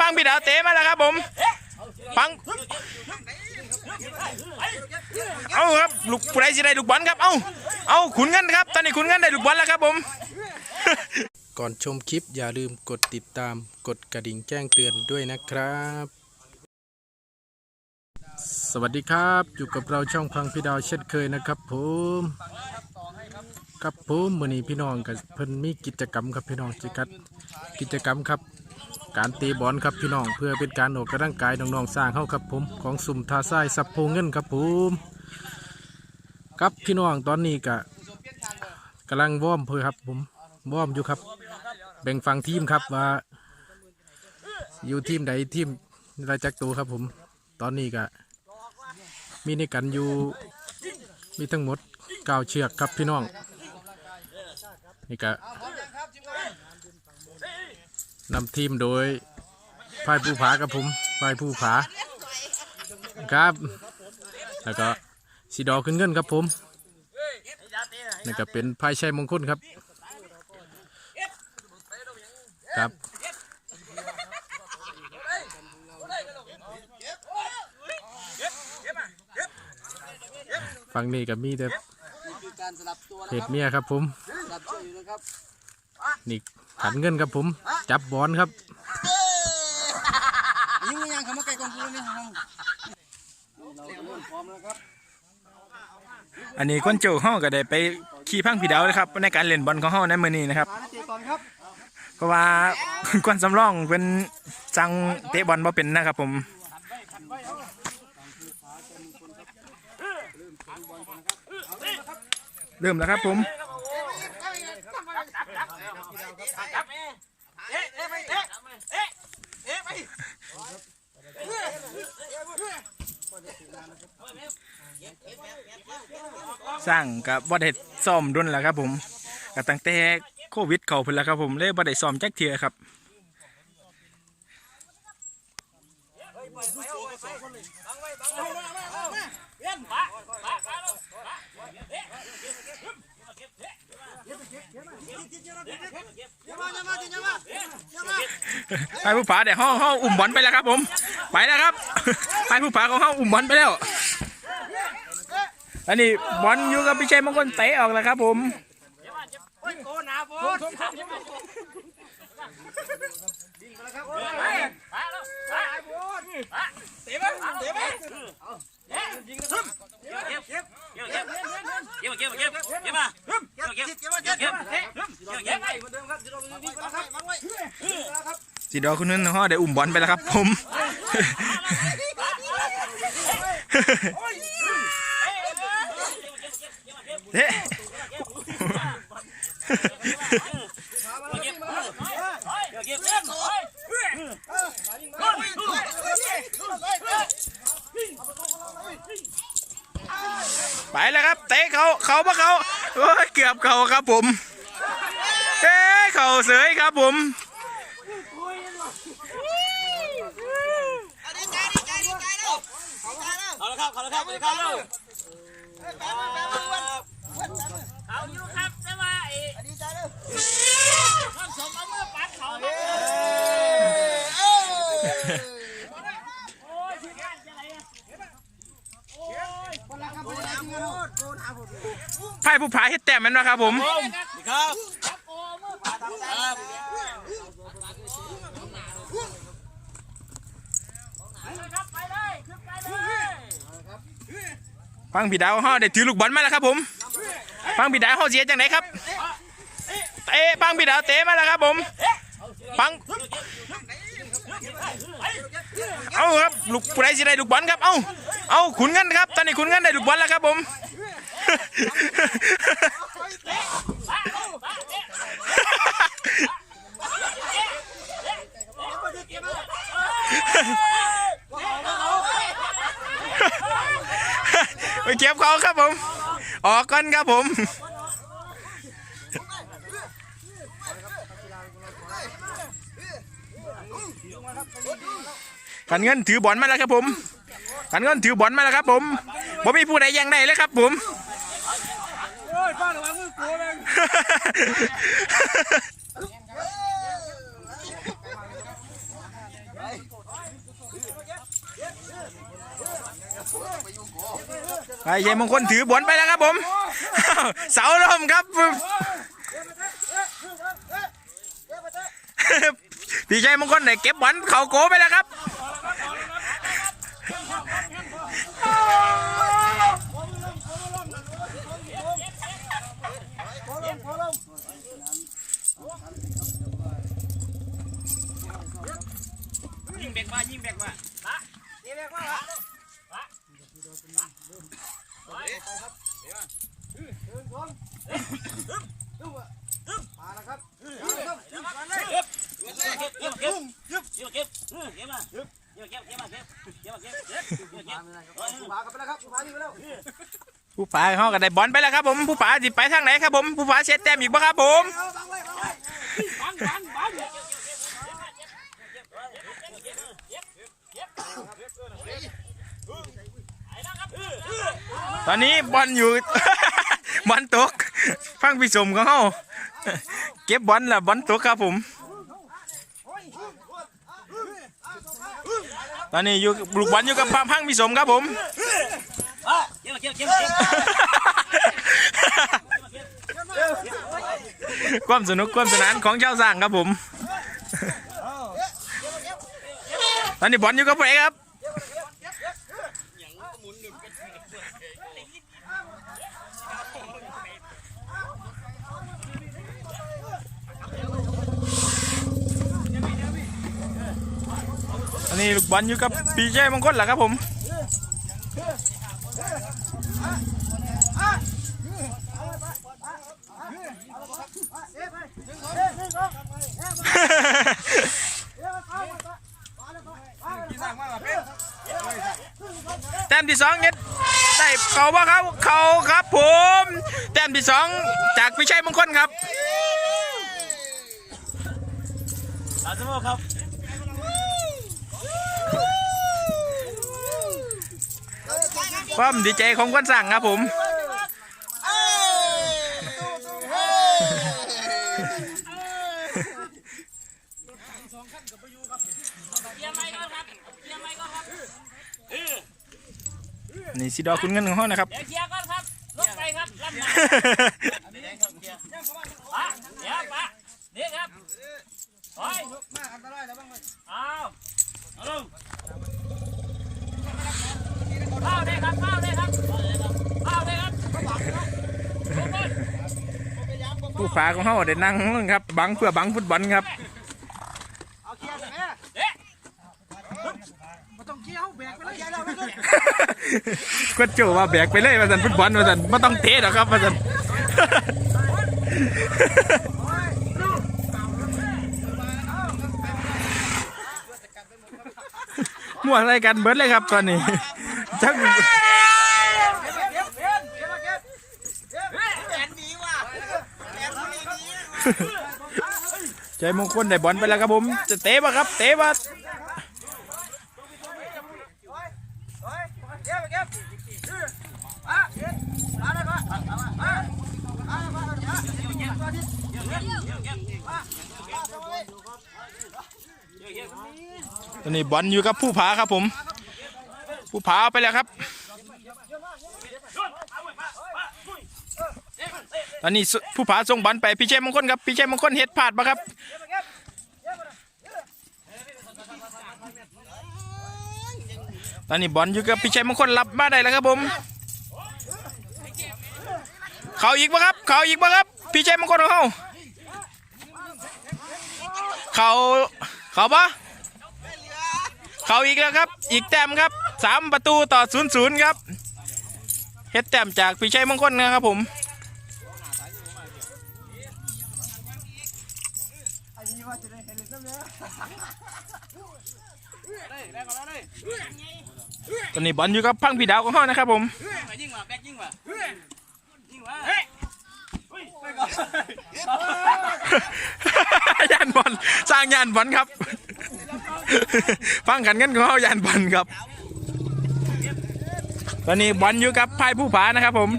ปังพี่ดาวเตะมาแล้วครับผมปังเอาครับลูกผู้ใดสิได้ลูกบอลครับเอาเอาขุนเงินครับ ตอนนี้ขุนเงินได้ลูกบอลแล้วครับผมก่อนชมคลิปอย่าลืมกดติดตามกดกระดิ่งแจ้งเตือนด้วยนะครับ สวัสดีครับอยู่กับเราช่องพังพี่ดาวเช่นเคยนะครับผมครับผมมือนี้พี่น้องกับเพิ่นมีกิจกรรมครับพี่น้องจิกัดกิจกรรมครับ การตีบอลครับพี่น้องเพื่อเป็นการออกกำลังกายน้องๆสร้างเข้าครับผมของสุ่มทาทรายสับโพเงินครับผมครับพี่น้องตอนนี้กะกำลังวอมเพื่อครับผมวอมอยู่ครับ แบ่งฝั่งทีมครับว่า อยู่ทีมใดทีมรายจักตัวครับผม ตอนนี้ก็มีในกันอยู่มีทั้งหมดเก้าเชือกครับพี่น้องนี่ก็ นำทีมโดยพายผู้ผาครับผมพายผู้ผาครับ แล้วก็สีดอขึ้นเงินครับผมนี่ก็เป็นพายชัยมงคลครับครับฝั่งนี้ก็มีแต่การสลับตัวเมียครับผมนี่ ขันเงินครับผม จับบอลครับยิงยังเขามาไกลกองกูนี่ครับอันนี้ก้นโจเฮาก็ได้ไปขี่พังพี่ดาวนะครับในการเล่นบอลของเฮาในมือนี้นะครับเตะก่อนครับเพราะว่าก้นสำรองเป็นจังเตะบอลบ่เป็นนะครับผมเริ่มแล้วครับผม สร้างกับบ่ได้ซ้อมดุนแล้วครับผมก็ตั้งแต่โควิดเข้าพุ่นแล้วครับผมเลยบ่ได้ซ้อมจักเทื่อครับ ไปผู้ผาเดี๋ยวห้องห้องอุ้มบอลไปแล้วครับผม ไปแล้วครับ ไปผู้ผาของห้องอุ้มบอลไปแล้ว อันนี้บอลอยู่กับพี่ชัยมงคลเตะออกแล้วครับผม สีดอคุณนึงฮอได้อุ่มบอลไปแล้วครับผม เฮ้ไป แล้วครับเตะเขาเขาปะเขาเกือบเขาครับผมเฮ้เขาเสยครับผมเอาละครับเอาละครับเอาละครับเร็วเอาอยู่ครับแต่ว่าไอ้ท่านสมเอามือปัดเขาครับโอ้ยที่งานจะไหนอะโอ้ย ไพ่ผู้ผาเฮ็ดแต้มแมันนะครับผมครับครับโอ้มือปัดครับเลยครับไปเลยขึ้นไปเลยฟังพี่ดาวฮอได้ถือลูกบอลมาแล้วครับผมฟังพี่ดาวฮอเสียจังไหนครับเตะฟังพี่ดาวเตะมาแล้วครับผมฟังเอาครับลูกผู้ใดสิได้ลูกบอลครับเอาเอาขุนเงินครับตอนนี้ขุนเงินได้ลูกบอลแล้วครับผม ไปเก็บเขาครับผม ออกก่อนครับผมขันเงินถือบอลมาแล้วครับผมขันเงินถือบอลมาแล้วครับผมผมมีผู้ใดยังได้เลยครับผม ยป้าระวังมือกูแม่งไปชัยมงคลถือบอลไปแล้วครับผม เสาลมครับ พี่ชัยมงคลได้เก็บบอลเข่าโกไปแล้วครับ ยิงเบกมายิงเบกมาละยิงเบกมาละละเก็บเก็บเก็บเก็บเก็บมาเก็บเก็บเก็บมาเก็บเก็บมาเก็บเก็บเก็บมากันไปแล้วครับมาดีไปแล้วผู้ป๋าเขาก็ได้บอลไปแล้วครับผมผู้ป๋าจิไปทางไหนครับผมผู้ป๋าเซตแต้มอีกบ่ครับผม บังบังบัง ตอนนี้บอลอยู่ บอลตก ฟังพี่สมของเขาเก็บบอลละบอลตกครับผม ตอนนี้อยู่ลูกบอลอยู่กับพังพี่สมครับผมความสนุกความสนานของเจ้าสร้างครับผม ตอนนี้บอลอยู่กับเอกครับ นนี้ลูกบอลอยู่กับปีเจมงคลแหละครับผมแต้มที่สองเน็ดได้เขาว่าครับเขาครับผมแต้มที่สองจากพิชัยมงคลครับสามสิบหกครับ ความดีใจของคนสั่งครับผมนี่สีดอคุณเงินของเขานะครับเดี๋ยวเกียร์ก่อนครับลงไปครับลำหนักเดี๋ยวปะนี่ครับถอยมาอันตรายแล้วบ้างไหมเอาเอาลง ข้าได้ครับเข้าได้ครับเข้าได้ครับเข้าได้ครับลงบนผู้ฝาของเขาได้นั่งลงครับ บังเพื่อบังฟุตบอลครับเอาเกียร์แม่เอ๊ะมาต้องเกียร์เขาแบกไปเลยเกียร์แล้วไม่ต้องก็โจว่าแบกไปเลยมาสันฟุตบอลมาสันไม่ต้องเตะหรอกครับมาสันมั่วอะไรกันเบิร์ดเลยครับตอนนี้ จักเก็บเก็บเก็บเก็บเก็บเก็บแอนดีว่ะแอนดีดีใจมงคลได้บอลไปแล้วครับผม จะเตะปะครับ เตะปะเฮ้ยเก็บเก็บอะมาเลยมามามามามามาตอนนี้บอลอยู่กับผู้ผาครับผม ผู้ผาไปแล้วครับ ตอนนี้ผู้ผาส่งบอลไปพี่เชษมงคลครับพี่เชษมงคลเฮ็ดพลาดปะครับตอนนี้บอลอยู่กับพี่เชษมงคลรับมาได้แล้วครับผม เขาอีกปะครับ เขาอีกปะครับ พี่เชษมงคลของเขาเขาเขาปะเขาอีกแล้วครับ อีกแต้มครับ สามประตูต่อศูนย์ศูนย์ครับเฮ็ดแต้มจากพิชัยมงคลนะครับผมตอนนี้บอลอยู่กับพังพี่ดาวของเขานะครับผมยิงว่ะแบกยิงว่ะยิงว่ะเฮ้ยยานบอลสร้างยานบอลครับฟังกันกันของเขายานบอลครับ ตอนนี้บอลอยู่กับไพ่ผู้ผานะครับผม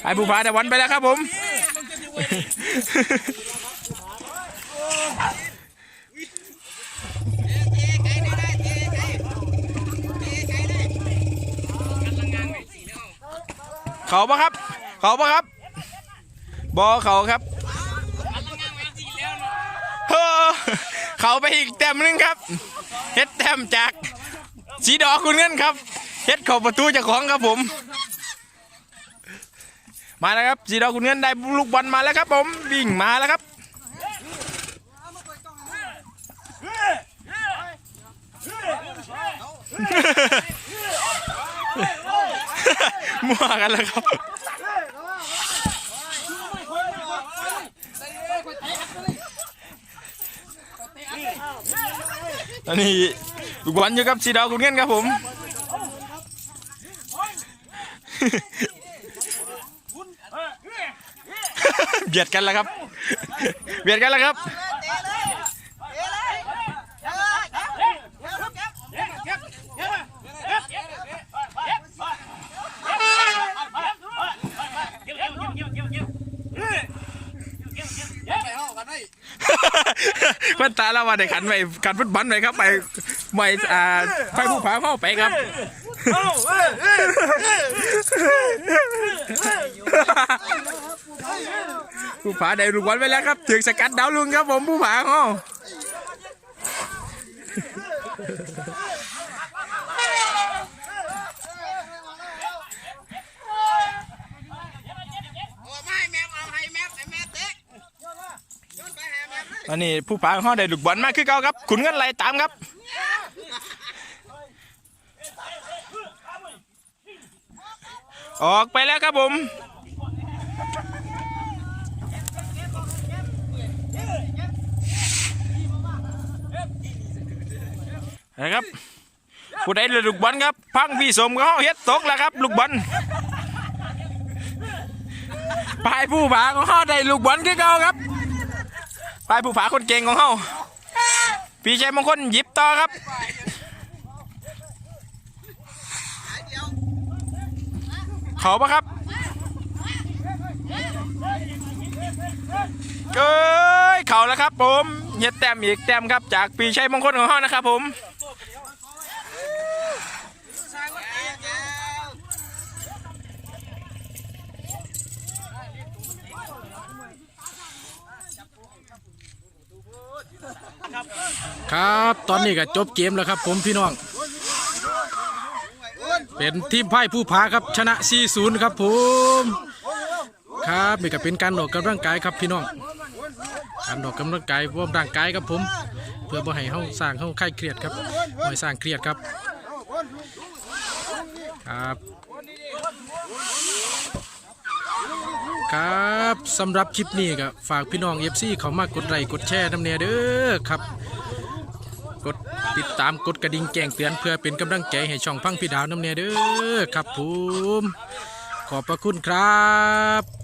ไพ่ผู้ผาแต่วันไปแล้วครับผมเขาปะครับ เขาปะครับ บอเขาครับเขาไปอีกแต้มนึงครับ เฮ็ดแต้มจากสีดอคุณเงินครับ เฮ็ดเข้าประตูเจากของครับผม มาแล้วครับสีดอกคุณเงินได้ลูกบอลมาแล้วครับ ผมวิ่งมาแล้วครับมั่วกันแล้วครับอันนี้ลูกบอลอยู่กับสีดาวคุณเงินครับผม เบียดกันแล้วครับ เบียดกันแล้วครับมันตาเราว่าได้ขันไปขันฟุตบอลไปครับไป ไปอ่าไปผู้ผาเข้าไปครับผู้ผาได้ลูกบอลไปแล้วครับถึงสกัดดาวลุงครับผมผู้ผาเขาไม่แมวเอาให้แมวไอ้แมวเตะโยนไปหาแมวอันนี้ผู้ผาเขาได้ลูกบอลมาคือเก่าครับขุนเงินไหลตามครับ ออกไปแล้วครับผม นะครับผู้ใดลูกบอลครับ พังพี่สมเขาเฮ็ดตกแล้วครับ ลูกบอลปลายผู้ผาของเขาได้ลูกบอลคือเก่าครับปลายผู้ผาคนเก่งของเขา พี่ชัยมงคลหยิบต่อครับ เขาปะครับเอ้ยเขาแล้วครับผมเย็ดแต้มอีกแต้มครับจากปีชัยมงคลของเขานะครับผม ครับ ตอนนี้ก็จบเกมแล้วครับ ผมพี่น้อง เป็นทีมไพ่ผู้พาครับชนะ 4-0 ครับผม ครับนี่ก็เป็นการออกกำลังกายครับพี่น้อง การออกกำลังกายวอร์มร่างกายครับผม เพื่อบ่ให้เฮาสร้างเฮาคลายเครียดครับบ่ให้สร้างเครียดครับ ครับครับสำหรับคลิปนี้ก็ฝากพี่น้อง FC เขามากดไลค์กดแชร์น้ำเนียเด้อครับ กดติดตามกดกระดิ่งแจ้งเตือนเพื่อเป็นกำลังใจให้ช่องพังพี่ดาวน้ำเนียเด้อครับผม ขอบพระคุณครับ